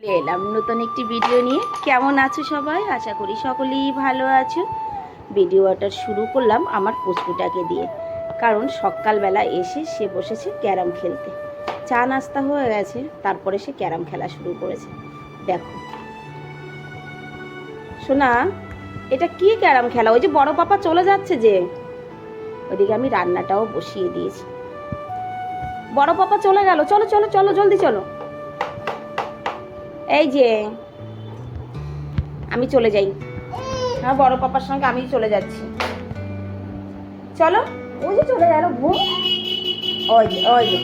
চলে এলাম। নতুন একটি ভিডিও নিয়ে। কেমন আছো সবাই? আশা করি সকলেই ভালো আছো। ভিডিওটা শুরু করলাম আমার পুষ্পুটাকে দিয়ে। কারণ সকালবেলা এসে সে বসেছে ক্যারাম খেলতে। চা নাস্তা হয়ে গেছে, তারপরে সে ক্যারাম খেলা শুরু করেছে। দেখো। শোনা এটা কি ক্যারাম খেলা? ওই যে বড় পাপা চলে যাচ্ছে যে। ওদিকে আমি রান্নাটাও বসিয়ে দিয়েছি। বড় পাপা চলে গেল। চলো চলো চলো, জলদি চলো। এই যে, আমি চলে যাই। হ্যাঁ বড় পাপার সঙ্গে আমি চলে যাচ্ছি। চলো, ওই যে চলে গেল ঘুম ওই যে ওই যে।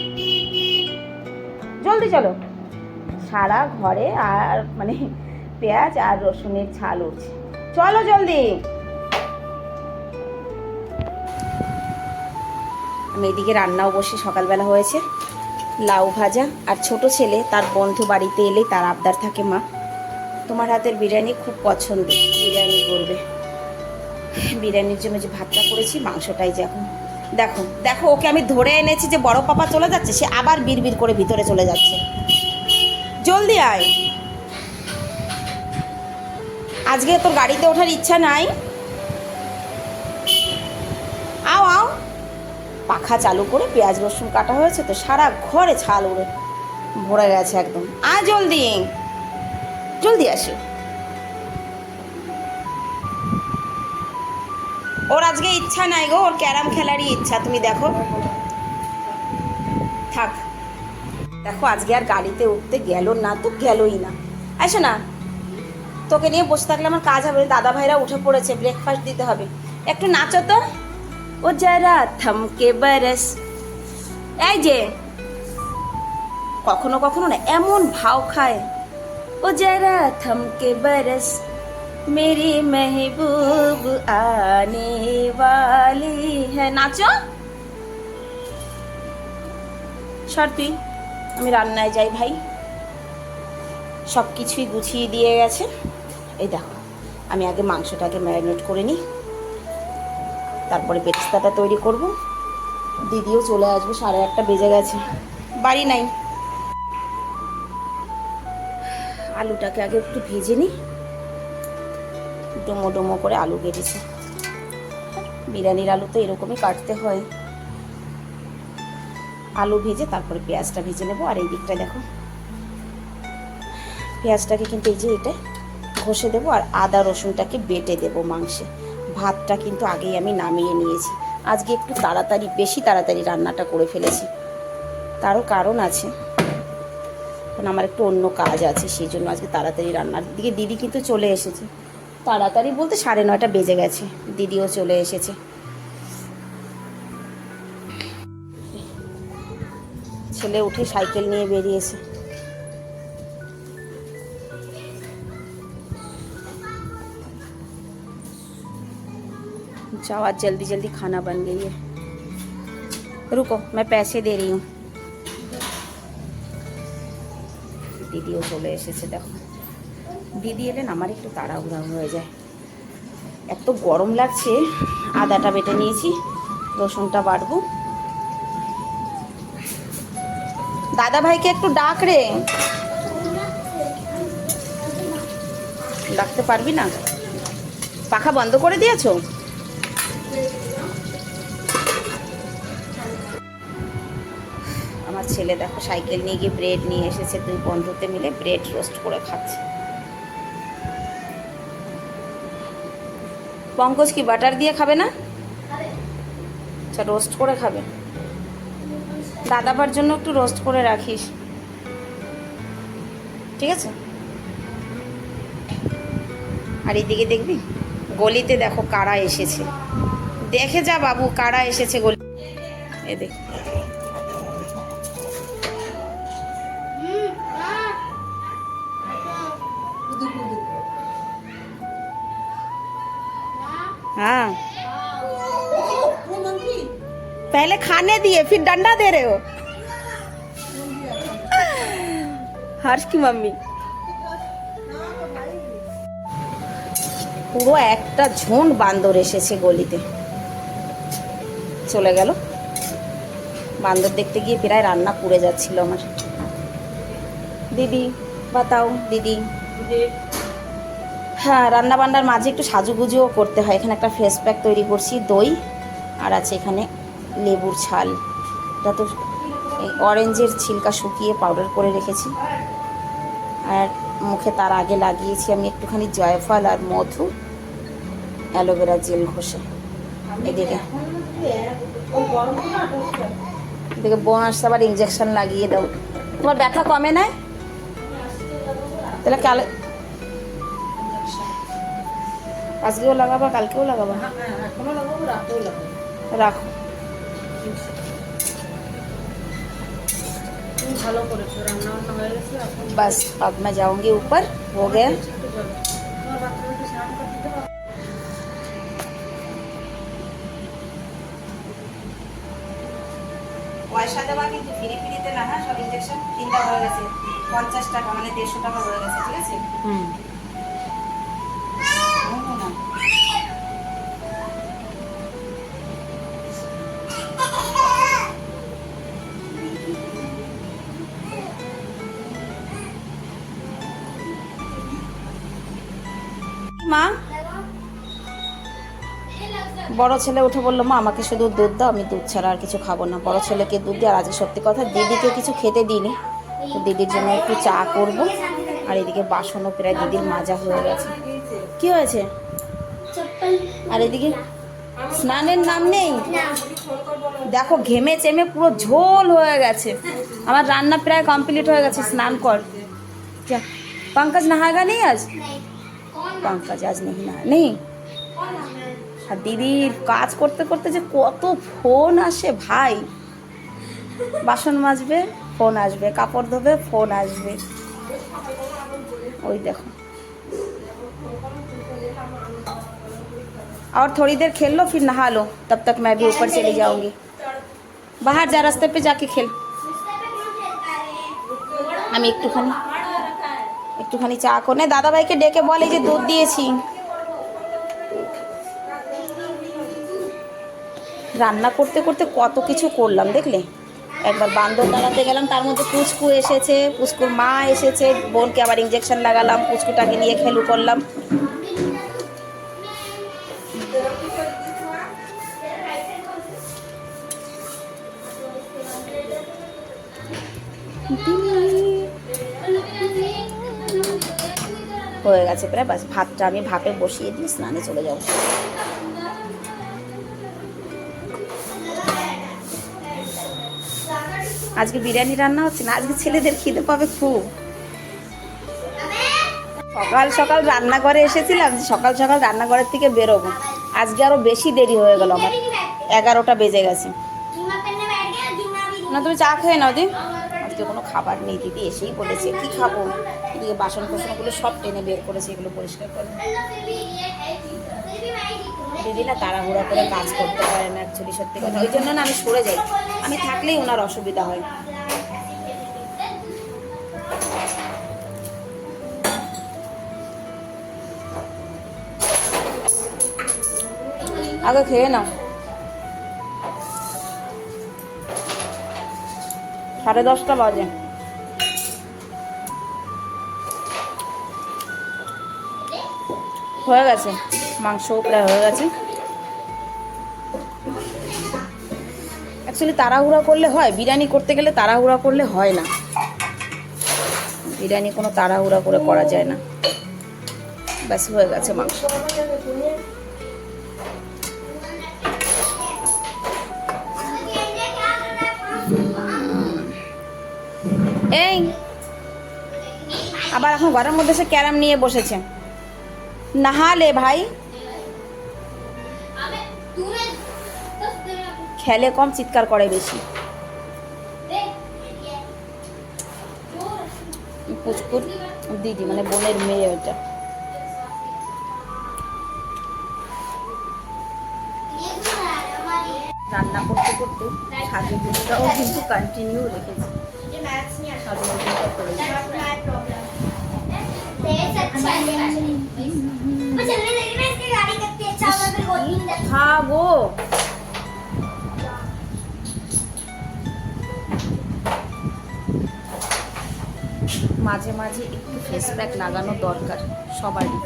জলদি চলো। সারা ঘরে আর মানে পেঁয়াজ আর রসুনের ছাল উঠছে। চলো জলদি। আমি এদিকে রান্নাও বসে সকালবেলা হয়েছে। লাউ ভাজা আর ছোট ছেলে তার বন্ধু বাড়িতে এলেই তার আবদার থাকে মা। তোমার হাতের বিরিয়ানি খুব পছন্দ, বিরিয়ানি করবে। বিরিয়ানির জন্য যে ভাতটা করেছি, মাংসটাই যে এখন। দেখো দেখো, ওকে আমি ধরে এনেছি যে বড় পাপা চলে যাচ্ছে, সে আবার বিড়বিড় করে ভিতরে চলে যাচ্ছে। জলদি আয়। আজকে তোর গাড়িতে ওঠার ইচ্ছা নাই? পাখা চালু করে পেঁয়াজ, রসুন কাটা হয়েছে তো সারা ঘরে ছাল উড়ে ভরে গেছে একদম। আ, জলদি। জলদি আসো। ওর আজকে ইচ্ছা নাই গো, ওর ক্যারাম খেলারই ইচ্ছা। তুমি দেখো। থাক। দেখো, আজকে আর গাড়িতে উঠতে গেল না তো গেলই না। আসো না, তোকে নিয়ে বসে থাকলে আমার কাজ হবে। দাদা ভাইরা উঠে পড়েছে ব্রেকফাস্ট দিতে হবে। একটু নাচো তো। ও যারা থমকে বারস এই যে, কখনো কখনো না এমন ভাও খায় ও যারা থমকে বারস, মেরি মেহবুব আনে वाली হ্যাঁ নাচো। সর তুই আমি রান্নায় যাই ভাই। সব কিছুই গুছিয়ে দিয়ে গেছে। এই দেখো, আমি আগে মাংসটাকে ম্যারিনেট করে নিই। তারপরে পেস্তাটা তৈরি করব। দিদিও চলে আসবে সাড়ে একটা বেজে গেছে। বাড়ি নাই। আলুটাকে আগে একটু ভেজে নিই। ডোমো ডোমো করে আলু কেটেছি। বিরিয়ানির আলু তো এরকমই কাটতে হয়। আলু ভেজে তারপরে পেঁয়াজটা ভেজে নেব। আর এই দিকটা দেখো পেঁয়াজটাকে কিন্তু এই যে এটা ঘষে দেবো আর আদা রসুনটাকে বেটে দেবো মাংসে। ভাতটা কিন্তু আগেই আমি নামিয়ে নিয়েছি। আজকে একটু তাড়াতাড়ি, বেশি তাড়াতাড়ি রান্নাটা করে ফেলেছি। তারও কারণ আছে। কারণ আমার একটু অন্য কাজ আছে, সেই জন্য আজকে তাড়াতাড়ি রান্নার দিকে দিদি কিন্তু চলে এসেছে। তাড়াতাড়ি বলতে সাড়ে নয়টা বেজে গেছে, দিদিও চলে এসেছে। ছেলে উঠে সাইকেল নিয়ে বেরিয়েছে। जाओ आज जल्दी जल्दी खाना बन गई है रुको मैं पैसे दे रही हूँ দিদিও চলে এসেছে দেখো দিদি এলেন আমার একটু তাড়াহুড়া হয়ে যায় এত গরম লাগছে আদাটা বেটে নিয়েছি রসুনটা বাটবো দাদা ভাইকে একটু ডাক রে ডাকতে পারবি না পাখা বন্ধ করে দিয়েছো ছেলে দেখো, সাইকেল নিয়ে গিয়ে ব্রেড নিয়ে এসেছে, দুই বন্ধুতে মিলে ব্রেড রোস্ট করে খাচ্ছে। পঙ্কজ কি বাটার দিয়ে খাবে না? আচ্ছা রোস্ট করে খাবে। দাদাবার জন্য একটু রোস্ট করে রাখিস। ঠিক আছে? আর এইদিকে দেখবি, গলিতে দেখো কারা এসেছে। দেখে যা বাবু, কারা এসেছে গলি এ দেখ। हाँ पहले खाने दिए फिर डंडा दे रहे हो हर्ष की मम्मी পুরো একটা ঝুঁড বান্দর এসেছে গলিতে চলে গেল বান্দর দেখতে গিয়ে প্রায় রান্না পুড়ে যাচ্ছিল আমার দিদি বাতাও দিদি হ্যাঁ রান্না বান্নার মাঝে একটু সাজুগুজুও করতে হয়। এখানে একটা ফেস প্যাক তৈরি করছি, দই, আর আছে এখানে লেবুর ছাল এটা তো অরেঞ্জের ছিলকা শুকিয়ে পাউডার করে রেখেছি। আর মুখে তার আগে লাগিয়েছি আমি একটুখানি জয়ফল আর মধু অ্যালোভেরা জেল ঘষে। এদিকে। এদিকে বোন আসছে আবার ইঞ্জেকশন লাগিয়ে দাও। তোমার ব্যথা কমে নাই? তাহলে আজকেও লাগাবা কালকেও লাগাবা এখনো লাগাবো রাতেও লাগাবো রাখো ভালো করেছো রান্না বান্না হয়ে গেছে বাস আপ মে যাওঙ্গি উপর হো গয়া পয়সা দেওয়া কিন্তু ফিরি ফিরিতে না হ্যাঁ সব ইঞ্জেকশন তিনটা হয়ে গেছে পঞ্চাশ টাকা মানে দেড়শো টাকা হয়ে গেছে ঠিক আছে মা। বড় ছেলে উঠে বলল, মা, আমাকে শুধু দুধ দাও, আমি দুধ ছাড়া আর কিছু খাব না। বড় ছেলেকে দুধ দিয়ে আর আজ সত্যি কথা, দিদিকে কিছু খেতে দিইনি। তো দিদির জন্য একটু চা করব। আর এদিকে বাসনও প্রায় দিদির মাজা হয়ে গেছে। কি হয়েছে? আর এদিকে স্নানের নাম নেই? দেখো, ঘেমে চেমে পুরো ঝোল হয়ে গেছে। আমার রান্না প্রায় কমপ্লিট হয়ে গেছে, স্নান কর। যা। পঙ্কজ নহায়গা নেই আজ? पंकज आज नहीं नहा नहीं আর দিদির কাজ করতে করতে যে কত ফোন আসে ভাই বাসন মাজবে ফোন আসবে কাপড় ধোবে ফোন আসবে ওই দেখো और थोड़ी देर खेल लो फिर नहा लो तब तक मैं भी ऊपर चली जाऊंगी बाहर जा रास्ते पे जाके खेल আমি একটুখানি একটুখানি চা করে। দাদাভাইকে ডেকে বলে যে দুধ দিয়েছি। রান্না করতে করতে কত কিছু করলাম, দেখলে? একবার বান্দর দাঁড়াতে গেলাম, তার মধ্যে পুচকু এসেছে, পুচকুর মা এসেছে, বোনকে আবার ইঞ্জেকশন লাগালাম, পুচকুটাকে নিয়ে খেলু করলাম। হয়ে গেছে প্রায় বাস ভাতটা আমি ভাপে বসিয়ে দিয়ে স্নানে চলে যাব। আজকে বিরিয়ানি রান্না হচ্ছে না আজকে ছেলেদের খিদে পাবে খুব। সকাল সকাল রান্নাঘরে এসেছিলাম সকাল সকাল রান্নাঘরের থেকে বেরোবো। আজকে আরও বেশি দেরি হয়ে গেল আমার। এগারোটা বেজে গেছে। না তুমি চা খেয়ে নাও দি। আজকে কোনো খাবার নেই, দিদি এসেই বলেছে, কি খাব? এদিকে বাসন কোসনগুলো সব টেনে বের করেছে, এগুলো পরিষ্কার করে দিদি না তাড়াহুড়া করে কাজ করতে পারে না অ্যাকচুয়ালি সত্যি কথা। ওই জন্য না আমি সরে যাই। আমি থাকলেই ওনার অসুবিধা হয়। আগে খেয়ে নাও। সাড়ে দশটা বাজে। হয়ে গেছে। মাংসও প্রায় হয়ে গেছে। অ্যাকচুয়ালি তাড়াহুড়া করলে হয়, বিরিয়ানি করতে গেলে তাড়াহুড়া করলে হয় না। বিরিয়ানি কোনো তাড়াহুড়া করে করা যায় না। ব্যাস হয়ে গেছে মাংস। এই। আবার এখন ঘরের মধ্যে সে ক্যারাম নিয়ে বসেছে। নাহালে ভাই। খেলে কম চিৎকার করে বেশি। পুচকুর দিদি মানে বোনের মেয়ে ওটা রান্না করতে করতে সাজু কিন্তু কন্টিনিউ রেখেছি। গো মাঝে মাঝে একটু ফেস প্যাক লাগানো দরকার সবারই।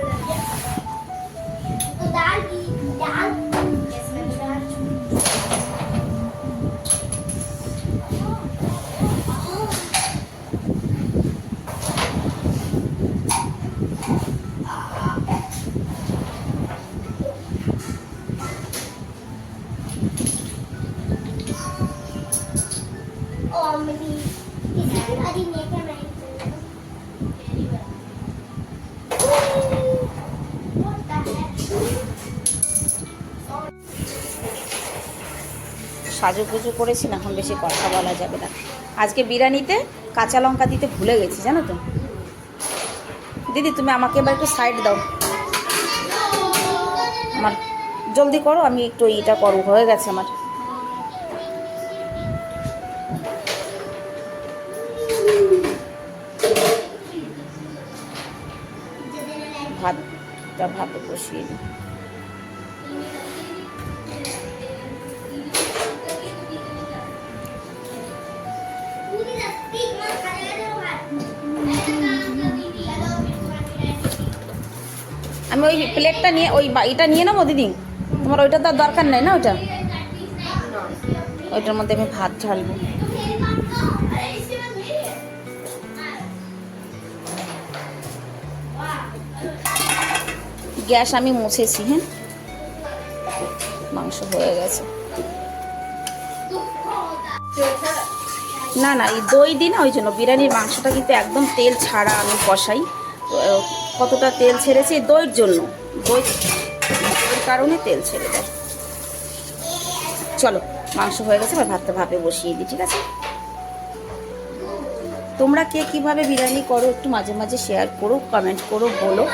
সাজুগুজু করেছি, না এখন বেশি কথা বলা যাবে না। আজকে বিরিয়ানিতে কাঁচা লঙ্কা দিতে ভুলে গেছি, জানো তো? দিদি, তুমি আমাকে এবার একটু সাইড দাও। আমার জলদি করো, আমি একটু ইটা করো হয়ে গেছে আমার। ভাতটা ভাতে বসিয়ে দিই। আমি ওই প্লেটটা নিয়ে, ওই এটা নিয়ে নেব দিদি? তোমার ওইটা তো আর দরকার নেই না ওইটা? ওইটার মধ্যে আমি ভাত ঢালবো গ্যাস আমি মুছেছি হ্যাঁ? মাংস হয়ে গেছে। না না, এই দই দিন ওই জন্য বিরিয়ানির মাংসটা কিন্তু একদম তেল ছাড়া আমি কষাই কতটা তেল ছেড়েছে দইয়ের জন্য। দই দইয়ের কারণে তেল ছেড়ে দেয়। চলো, মাংস হয়ে গেছে, এবার ভাতটা ভাপে বসিয়ে দিই, ঠিক আছে? তোমরা কে কীভাবে বিরিয়ানি করো একটু মাঝে মাঝে শেয়ার করো কমেন্ট করো, বলো।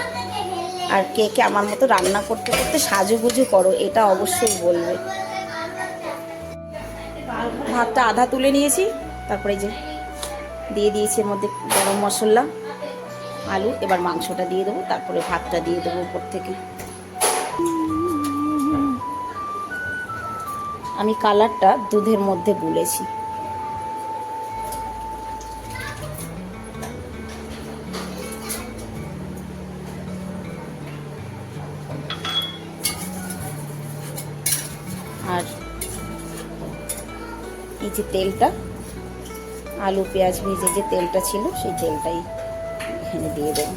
আর কে কে আমার মতো রান্না করতে করতে সাজুগুজু করো, এটা অবশ্যই বলবে। ভাতটা আধা তুলে নিয়েছি, তারপরে যে দিয়ে দিয়েছি এর মধ্যে গরম মশলা। আলু, এবার মাংসটা দিয়ে দেবো, তারপরে ভাতটা দিয়ে দেবো উপর থেকে। আমি কালারটা দুধের মধ্যে গুলেছি। আর এই যে তেলটা, আলু, পেঁয়াজ ভেজে যে তেলটা ছিল, সেই তেলটাই এখানে দিয়ে দেবো।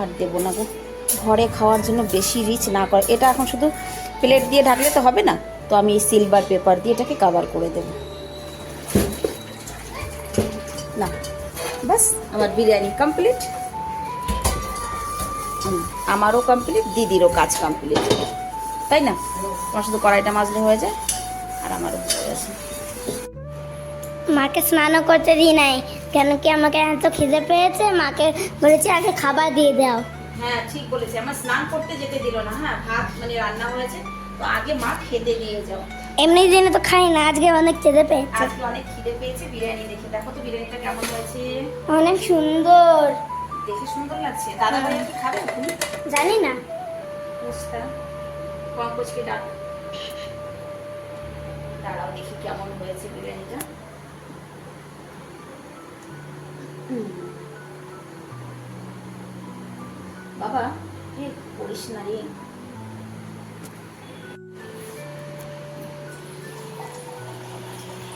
আর দেবো না গো। ঘরে খাওয়ার জন্য বেশি রিচ না করে। এটা এখন শুধু প্লেট দিয়ে ঢাকলে তো হবে না? তো আমি এই সিলভার পেপার দিয়ে এটাকে কাভার করে দেবো। না বাস আমার বিরিয়ানি কমপ্লিট আমারও কমপ্লিট দিদিরও কাজ কমপ্লিট তাই না? তোমার শুধু কড়াইটা মাজলে হয়ে যায় আর আমারও হয়ে গেছে। মাকে স্নানও করতে দিই নাই কেন কি আমাকে এত খিদে পেয়েছে? মাকে বলেছি আগে খাবার দিয়ে দাও। হ্যাঁ ঠিক বলেছে। আমার স্নান করতে যেতে দিল না হ্যাঁ ভাত মানে রান্না হয়েছে তো আগে মা খেতে দিয়ে যাও। এমনি দিনে তো খাই না আজকে অনেক খিদে পেয়েছে। আজকে অনেক খিদে পেয়েছে বিরিয়ানি দেখে। দেখো তো বিরিয়ানিটা কেমন হয়েছে। অনেক সুন্দর। দেখে সুন্দর লাগছে। দাদা ভাই কি খাবে? তুমি জানি না। পোস্টটা পঙ্কজকে ডাক দাঁড়াও, দেখি কেমন হয়েছে বিরিয়ানিটা। বাবা এ করিস না রে।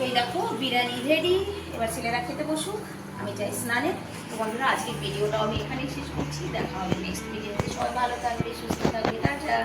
এই দেখো, বিরিয়ানি রেডি এবার ছেলেরা খেতে বসুক, আমি যাই স্নানে। তো বন্ধুরা, আজকের ভিডিওটাও আমি এখানেই শেষ করছি, দেখা হবে নেক্সট ভিডিওতে সবাই ভালো থাকবে, সুস্থ থাকবে, টাটা।